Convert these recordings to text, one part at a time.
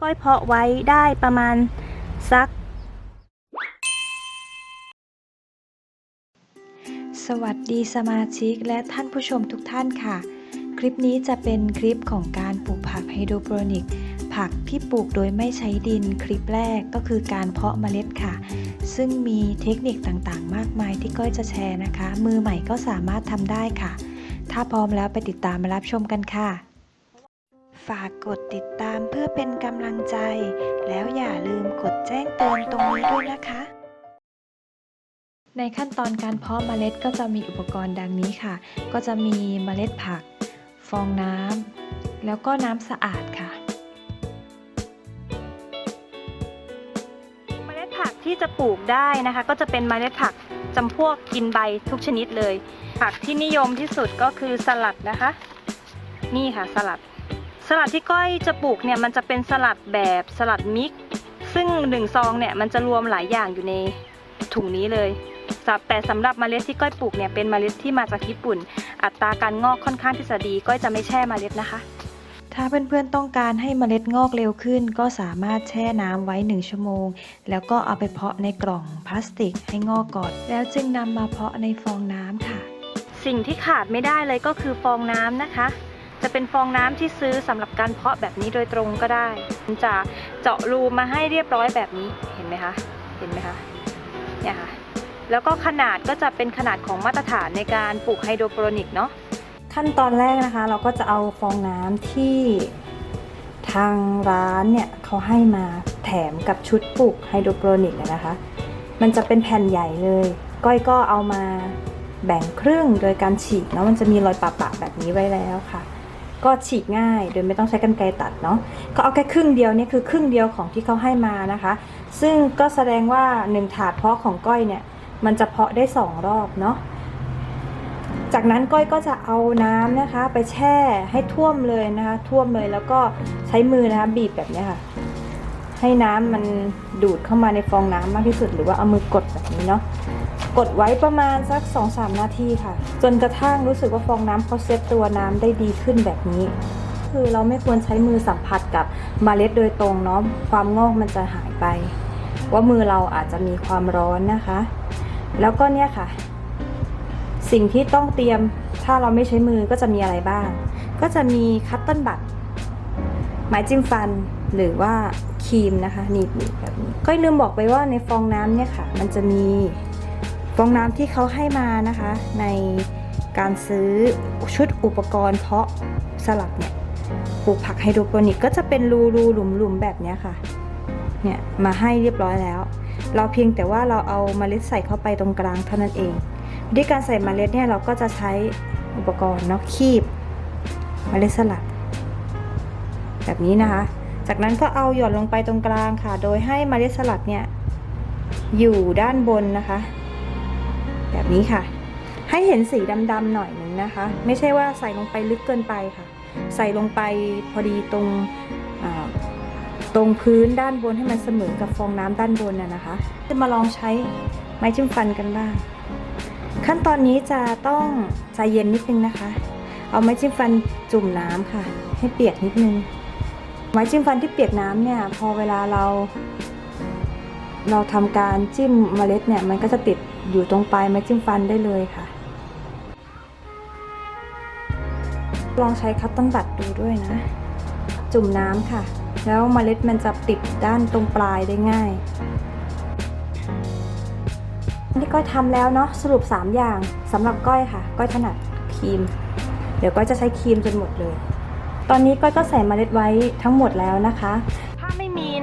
ก้อยเพาะไว้ได้ประมาณสัก สวัสดีสมาชิกและท่านผู้ชมทุกท่านค่ะ คลิปนี้จะเป็นคลิปของการปลูกผักไฮโดรโปรนิกผักที่ปลูกโดยไม่ใช้ดินคลิปแรกก็คือการเพาะเมล็ดค่ะ ซึ่งมีเทคนิคต่างๆ มากมายที่ก้อยจะแชร์นะคะ มือใหม่ก็สามารถทำได้ค่ะ ถ้าพร้อมแล้วไปติดตามมารับชมกันค่ะ ฝากกดติดตามเพื่อเป็นกำลังใจ แล้วอย่าลืมกดแจ้งเตือนตรงนี้ด้วยนะคะ ในขั้นตอนการเพาะเมล็ดก็จะมีอุปกรณ์ดังนี้ค่ะ ก็จะมีเมล็ดผัก ฟองน้ำแล้วก็น้ำสะอาดค่ะเมล็ดผักที่จะปลูกได้นะคะ ก็จะเป็นเมล็ดผักจำพวกกินใบทุกชนิดเลย ผักที่นิยมที่สุดก็คือสลัดนะคะ นี่ค่ะสลัด สลัดที่ก้อยจะปลูกเนี่ยมันจะเป็นสลัดแบบสลัดมิกซ์ซึ่งหนึ่งซองเนี่ยมันจะรวมหลายอย่างอยู่ในถุงนี้เลยสับแต่สำหรับเมล็ดที่ก้อยปลูกเนี่ยเป็นเมล็ดที่มาจากญี่ปุ่น อัตราการงอกค่อนข้างที่จะดีก้อยจะไม่แช่เมล็ดนะคะ ถ้าเพื่อนๆต้องการให้เมล็ดงอกเร็วขึ้น ก็สามารถแช่น้ำไว้ 1 ชั่วโมง แล้วก็เอาไปเพาะในกล่องพลาสติกให้งอกก่อน แล้วจึงนำมาเพาะในฟองน้ำค่ะ สิ่งที่ขาดไม่ได้เลยก็คือฟองน้ำนะคะ จะเป็นฟองน้ำที่ซื้อสำหรับการเพาะแบบนี้โดยตรงก็ได้จะเจาะรูมาให้เรียบร้อยแบบนี้เห็นไหมคะเห็นไหมคะเนี่ยค่ะแล้วก็ขนาดก็จะเป็นขนาดของมาตรฐานในการปลูกไฮโดรโปรนิกเนาะขั้นตอนแรกนะคะ เราก็จะเอาฟองน้ำที่ทางร้านเนี่ยเขาให้มาแถมกับชุดปลูกไฮโดรโปรนิกนะคะ มันจะเป็นแผ่นใหญ่เลย ก้อยก็เอามาแบ่งครึ่งโดยการฉีกเนาะมันจะมีรอยปะๆแบบนี้ไว้แล้วค่ะ ก็ฉีกง่ายโดยไม่ต้องใช้กรรไกรตัดเนาะก็เอาแค่ครึ่งเดียวเนี่ยคือครึ่งเดียวของที่เขาให้มานะคะ ซึ่งก็แสดงว่าหนึ่งถาดเพาะของก้อยเนี่ย มันจะเพาะได้สองรอบเนาะจากนั้นก้อยก็จะเอาน้ำนะคะ ไปแช่ให้ท่วมเลยนะคะ ท่วมเลยแล้วก็ใช้มือนะคะ บีบแบบนี้ค่ะ ให้น้ำมันดูดเข้ามาในฟองน้ำมากที่สุด หรือว่าเอามือกดแบบนี้เนาะ กดไว้ประมาณสัก 2-3 นาทีค่ะ จนกระทั่งรู้สึกว่าฟองน้ำเขาเซตตัวน้ำได้ดีขึ้นแบบนี้ คือเราไม่ควรใช้มือสัมผัสกับมเมล็ดโดยตรงเนาะความงอกมันจะหายไป ว่ามือเราอาจจะมีความร้อนนะคะ แล้วก็เนี่ยค่ะ สิ่งที่ต้องเตรียมถ้าเราไม่ใช้มือก็จะมีอะไรบ้าง ก็จะมีคัตเติ้ลบัตไม้จิ้มฟันหรือว่าครีมนะคะหนีบแบบนี้ก็ลืมบอกไปว่าในฟองน้ำเนี่ยค่ะ มันจะมี ฟองน้ำที่เขาให้มานะคะ ในการซื้อชุดอุปกรณ์เพาะสลัดเนี่ยปลูกผักไฮโดรโปนิกก็จะเป็นรูรูหลุมหลุมแบบนี้ค่ะเนี่ยมาให้เรียบร้อยแล้ว เราเพียงแต่ว่าเราเอาเมล็ดใส่เข้าไปตรงกลางเท่านั้นเองวิธีการใส่เมล็ดเนี่ยเราก็จะใช้อุปกรณ์เนาะคีบเมล็ดสลัด แบบนี้นะคะ จากนั้นก็เอาหย่อนลงไปตรงกลางค่ะ โดยให้เมล็ดสลัดเนี่ยอยู่ด้านบนนะคะ นี้ค่ะ ให้เห็นสีดำๆหน่อยหนึ่งนะคะ ไม่ใช่ว่าใส่ลงไปลึกเกินไปค่ะ ใส่ลงไปพอดีตรงตรงพื้นด้านบนให้มันเสมอกับฟองน้ำด้านบนน่ะนะคะ จะมาลองใช้ไม้จิ้มฟันกันบ้าง ขั้นตอนนี้จะต้องใจเย็นนิดนึงนะคะ เอาไม้จิ้มฟันจุ่มน้ำค่ะ ให้เปียกนิดนึง ไม้จิ้มฟันที่เปียกน้ำเนี่ย พอเวลาเรา เราทำการจิ้มเมล็ดเนี่ยมันก็จะติดอยู่ตรงปลายไม้จิ้มฟันได้เลยค่ะ ลองใช้คัตติ้ลบัตดูด้วยนะ จุ่มน้ำค่ะ แล้วเมล็ดมันจะติดด้านตรงปลายได้ง่ายนี่ก้อยทำแล้วเนาะสรุป 3 อย่างสำหรับก้อยค่ะ ก้อยถนัดครีม เดี๋ยวก้อยจะใช้ครีมจนหมดเลย ตอนนี้ก้อยก็ใส่เมล็ดไว้ทั้งหมดแล้วนะคะ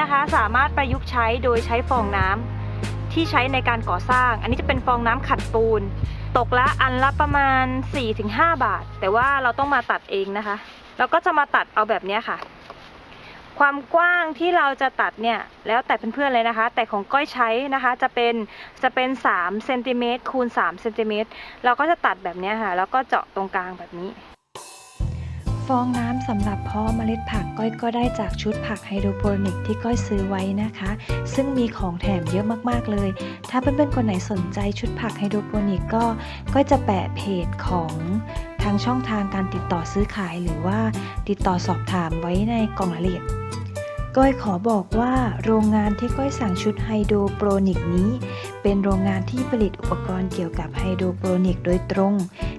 นะคะ สามารถประยุกต์ใช้โดยใช้ฟองน้ำที่ใช้ในการก่อสร้าง อันนี้จะเป็นฟองน้ำขัดปูน ตกละอันละประมาณ 4-5 บาท แต่ว่าเราต้องมาตัดเองนะคะ เราก็จะมาตัดเอาแบบนี้ค่ะ ความกว้างที่เราจะตัดเนี่ย แล้วแต่เพื่อนๆเลยนะคะ แต่ของก้อยใช้นะคะจะเป็นจะเป็น3เซนติเมตรคูณ3เซนติเมตรเราก็จะตัดแบบนี้ค่ะ แล้วก็เจาะตรงกลางแบบนี้ ฟองน้ำสำหรับเพาะเมล็ดผักก้อยก็ได้จากชุดผักไฮโดรโปรนิกที่ก้อยซื้อไว้นะคะ ซึ่งมีของแถมเยอะมากๆเลย ถ้าเพื่อนๆคนไหนสนใจชุดผักไฮโดรโปรนิกก็ก้อยจะแปะเพจของทางช่องทางการติดต่อซื้อขายหรือว่าติดต่อสอบถามไว้ในกล่องรายละเอียด ก้อยขอบอกว่าโรงงานที่ก้อยสั่งชุดไฮโดรโปรนิกนี้ เป็นโรงงานที่ผลิตอุปกรณ์เกี่ยวกับไฮโดรโปรนิกโดยตรง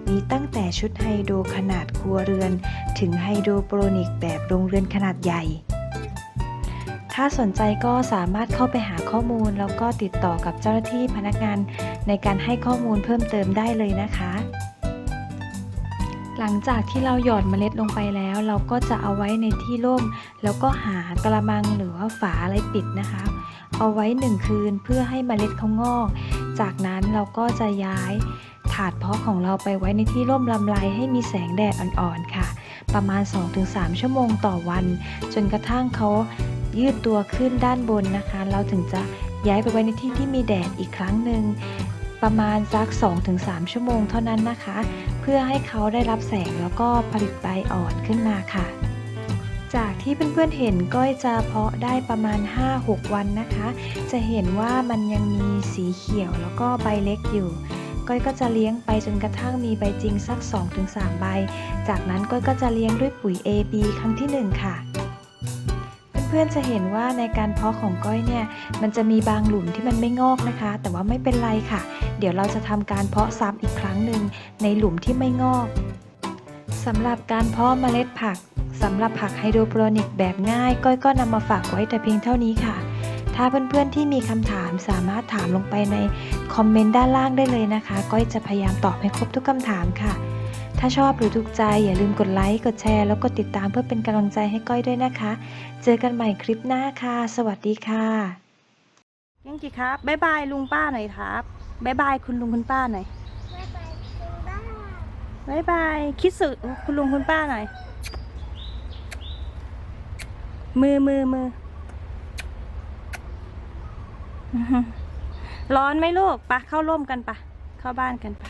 มีตั้งแต่ชุดไฮโดรขนาดครัวเรือน ถึงไฮโดรโปรนิกแบบโรงเรือนขนาดใหญ่ ถ้าสนใจก็สามารถเข้าไปหาข้อมูล แล้วก็ติดต่อกับเจ้าหน้าที่พนักงานในการให้ข้อมูลเพิ่มเติมได้เลยนะคะ หลังจากที่เราหยอดเมล็ดลงไปแล้ว เราก็จะเอาไว้ในที่ร่ม แล้วก็หากระมังหรือว่าฝาอะไรปิดนะคะ เอาไว้หนึ่งคืนเพื่อให้เมล็ดเขางอก จากนั้นเราก็จะย้ายถาดเพาะของเราไปไว้ในที่ร่มลำไรให้มีแสงแดดอ่อนๆค่ะ ประมาณ 2-3 ชั่วโมงต่อวัน จนกระทั่งเขายืดตัวขึ้นด้านบนนะคะ เราถึงจะย้ายไปไว้ในที่ที่มีแดดอีกครั้งหนึ่งประมาณสัก 2-3 ชั่วโมงเท่านั้นนะคะ เพื่อให้เขาได้รับแสงแล้วก็ผลิตใบอ่อนขึ้นมาค่ะ จากที่เพื่อนๆเห็นก้อยจะเพาะได้ประมาณ 5-6 วันนะคะ จะเห็นว่ามันยังมีสีเขียวแล้วก็ใบเล็กอยู่ก้อยก็จะเลี้ยงไปจนกระทั่งมีใบจริงสัก 2-3 ใบ จากนั้นก้อยก็จะเลี้ยงด้วยปุ๋ย AB ครั้งที่ 1 ค่ะ พื่อนๆจะเห็นว่าในการเพาะของก้อยเนี่ยมันจะมีบางหลุมที่มันไม่งอกนะคะ แต่ว่าไม่เป็นไรค่ะ เดี๋ยวเราจะทำการเพาะซ้ำอีกครั้งหนึ่งในหลุมที่ไม่งอกสำหรับการเพาะเมล็ดผักสำหรับผักไฮโดรโปรนิกแบบง่าย ก้อยก็นำมาฝากไว้แต่เพียงเท่านี้ค่ะ ถ้าเพื่อนๆที่มีคำถามสามารถถามลงไปในคอมเมนต์ด้านล่างได้เลยนะคะ ก้อยจะพยายามตอบให้ครบทุกคำถามค่ะ ถ้าชอบหรือถูกใจอย่าลืมกดไลค์ กดแชร์ แล้วกดติดตามเพื่อเป็นกำลังใจให้ก้อยด้วยนะคะ เจอกันใหม่คลิปหน้าค่ะ สวัสดีค่ะยังจีครับบ๊ายบายลุงป้าหน่อยครับบ๊ายบายคุณลุงคุณป้าหน่อยบ๊ายบายคิดสึคุณลุงคุณป้าหน่อย มือมือมือร้อนไหมลูกปะเข้าร่มกันปะเข้าบ้านกันปะ